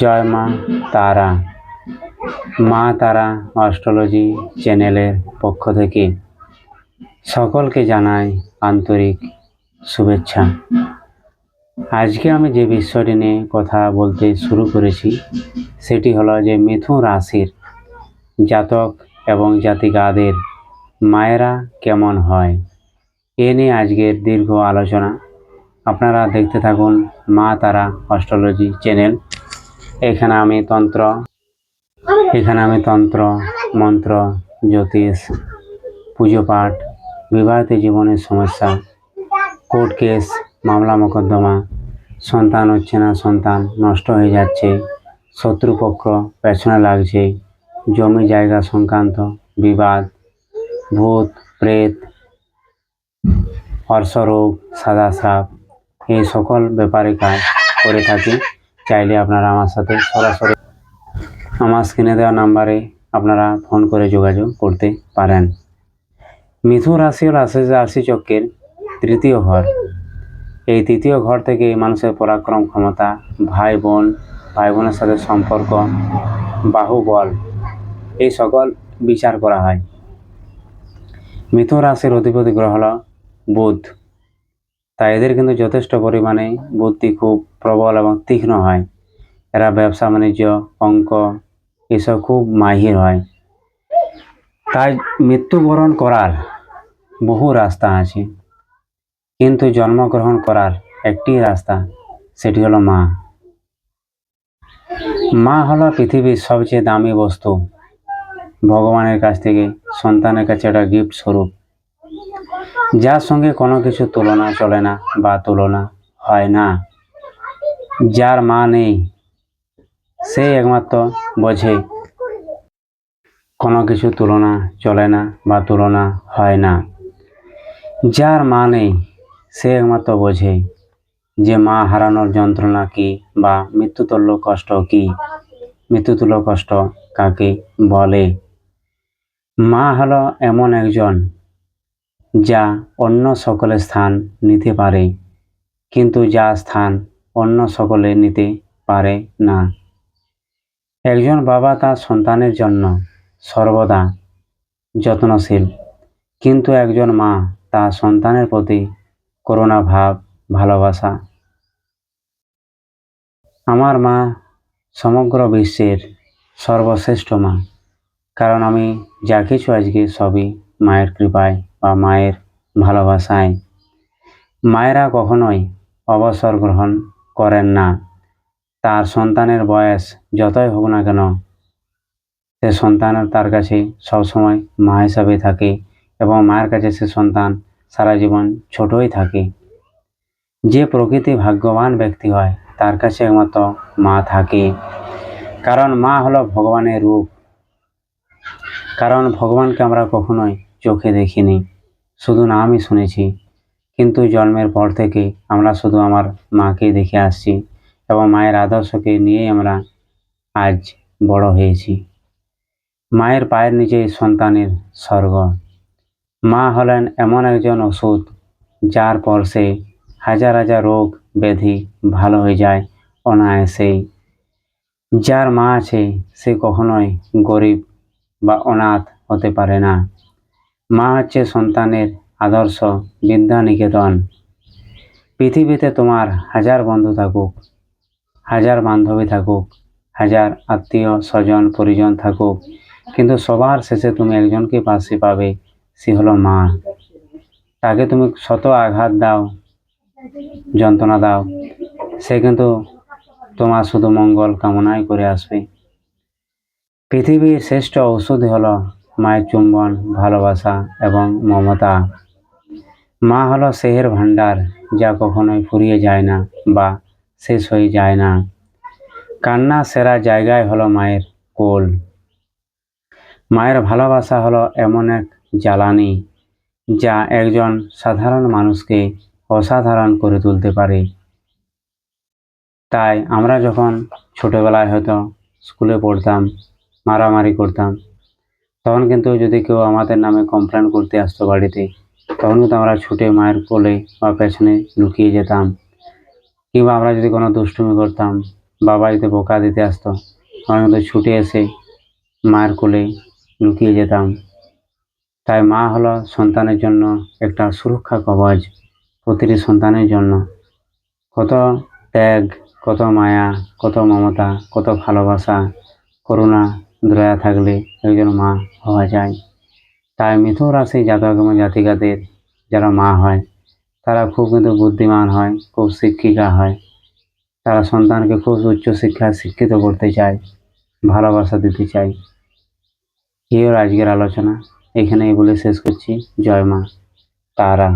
জয় মা তারা। মা তারা অস্ট্রোলজি চ্যানেলের পক্ষ থেকে সকলকে জানাই আন্তরিক শুভেচ্ছা। আজকে আমি যে বিষয়টি নিয়ে কথা বলতে শুরু করেছি, সেটি হলো যে মিথুন রাশির জাতক এবং জাতিকাদের মায়েরা কেমন হয়, এ নিয়ে আজকের দীর্ঘ আলোচনা। আপনারা দেখতে থাকুন মা তারা অস্ট্রোলজি চ্যানেল। এখানে আমি তন্ত্র, এখানে আমি তন্ত্র, মন্ত্র, জ্যোতিষ, পুজো পাঠ, বিবাহিত জীবনের সমস্যা, কোর্ট কেস, মামলা মোকদ্দমা, সন্তান হচ্ছে না সন্তান, নষ্ট হয়ে যাচ্ছে, শত্রুপক্ষ, পেছনে লাগছে, জমি জায়গা সংক্রান্ত বিবাদ, ভূত, প্রেত অর্শরোগ সাদা সাপ এই সকল ব্যাপারে কাজ করে থাকি। চাইলে আপনারা আমার সাথে সরাসরি আমার স্ক্রিনে দেওয়া নাম্বারে আপনারা ফোন করে যোগাযোগ করতে পারেন। মিথুন রাশি রাশি রাশি চক্রের তৃতীয় ঘর। এই তৃতীয় ঘর থেকে মানুষের পরাক্রম ক্ষমতা ভাই বোন ভাই বোনের সাথে সম্পর্ক, বাহুবল, এই সকল বিচার করা হয়। মিথুন রাশির অধিপতি গ্রহ হল বুধ। তাই এদের কিন্তু যথেষ্ট পরিমাণে বুদ্ধি খুব প্রবল এবং তীক্ষ্ণ হয়। এরা ব্যবসা, বাণিজ্য, অঙ্ক এসব খুব মাহির হয়। তাই মৃত্যুবরণ করার বহু রাস্তা আছে। কিন্তু জন্মগ্রহণ করার একটি রাস্তা, সেটি হলো মা। মা হলো পৃথিবীর সবচেয়ে দামি বস্তু। ভগবানের কাছ থেকে সন্তানের কাছে একটা গিফট স্বরূপ। যার সঙ্গে কোনো কিছু তুলনা চলে না বা তুলনা হয় না। যার মা নেই, সে একমাত্র বোঝে। কোনো কিছু তুলনা চলে না বা তুলনা হয় না। যার মা নেই, সে একমাত্র বোঝে যে মা হারানোর যন্ত্রণা কী বা মৃত্যুতুল্য কষ্ট কি। মৃত্যুতুল্য কষ্ট কাকে বলে? মা হলো এমন একজন যা অন্য সকলের স্থান নিতে পারে, কিন্তু যা স্থান অন্য সকলে নিতে পারে না। একজন বাবা তার সন্তানের জন্য সর্বদা যত্নশীল, কিন্তু একজন মা তার সন্তানের প্রতি করুণা ভাব ভালোবাসা। আমার মা সমগ্র বিশ্বের সর্বশ্রেষ্ঠ মা, কারণ আমি যা কিছু আজকে সবই মায়ের কৃপায় বা মায়ের ভালোবাসায়। মায়েরা কখনোই অবসর গ্রহণ করেন না। তার সন্তানের বয়স যতই হোক না কেন, সে সন্তানের তার কাছে সবসময় মা হিসাবে থাকে এবং মায়ের কাছে সে সন্তান সারা জীবন ছোটই থাকে। যে প্রকৃতি ভাগ্যবান ব্যক্তি হয়, তার কাছে একমাত্র মা থাকে। কারণ মা হলো ভগবানের রূপ। কারণ ভগবানকে আমরা কখনোই চোখে দেখিনি। শুধু নামই শুনেছি। কিন্তু জন্মের পর থেকে আমরা শুধু আমার মাকে দেখে আসছি এবং মায়ের আদর্শকে নিয়েই আমরা আজ বড় হয়েছি। মায়ের পায়ের নিচে সন্তানের স্বর্গ। মা হলেন এমন একজন ওষুধ যার পর সে হাজার হাজার রোগ ব্যাধি ভালো হয়ে যায় অনায়াসেই। যার মা আছে সে কখনোই গরিব বা অনাথ হতে পারে না। মা হচ্ছে সন্তানের আদর্শ বিদ্যা নিকেতন পৃথিবীতে তোমার হাজার বন্ধু থাকুক, হাজার বান্ধবী থাকুক, হাজার আত্মীয়, স্বজন, পরিজন থাকুক, কিন্তু সবার শেষে তুমি একজনকে পাশে পাবে, সে হলো মা। তাকে তুমি শত আঘাত দাও, যন্ত্রণা দাও, সে কিন্তু তোমার শুধু মঙ্গল কামনাই করে আসবে। পৃথিবীর শ্রেষ্ঠ ঔষধ হলো মায়ের চুম্বন, ভালোবাসা এবং মমতা। মা হলো সেহের ভাণ্ডার, যা কখনোই ফুরিয়ে যায় না বা শেষ হয়ে যায় না। কান্না সেরা জায়গায় হলো মায়ের কোল। মায়ের ভালোবাসা হলো এমন এক জ্বালানি, যা একজন সাধারণ মানুষকে অসাধারণ করে তুলতে পারে। তাই আমরা যখন ছোটোবেলায় হয়তো স্কুলে পড়তাম, মারামারি করতাম তখন কিন্তু যদি কেউ আমাদের নামে কমপ্লেন করতে আসতো বাড়িতে, তখন কিন্তু আমরা ছুটে মায়ের কোলে বা পেছনে লুকিয়ে যেতাম। কিংবা আমরা যদি কোনো দুষ্টুমি করতাম বাবা যদি বোকা দিতে আসতো আমি কিন্তু ছুটে এসে মায়ের কোলে লুকিয়ে যেতাম। তাই মা হলো সন্তানের জন্য একটা সুরক্ষা কবচ, প্রতিটি সন্তানের জন্য। কত ত্যাগ, কত মায়া, কত মমতা, কত ভালোবাসা, করুণা দয়া থাকলে একজন মা হওয়া যায়। তাই মিথুন রাশি জাতক এবং জাতিকাদের যারা মা হয়, তারা খুব কিন্তু বুদ্ধিমান হয়, খুব শিক্ষিকা হয়। তারা সন্তানকে খুব উচ্চ শিক্ষায় শিক্ষিত করতে চায়, ভালোবাসা দিতে চায়। হলো আজকের আলোচনা। এখানেই বলে শেষ করছি। জয় মা, তারা।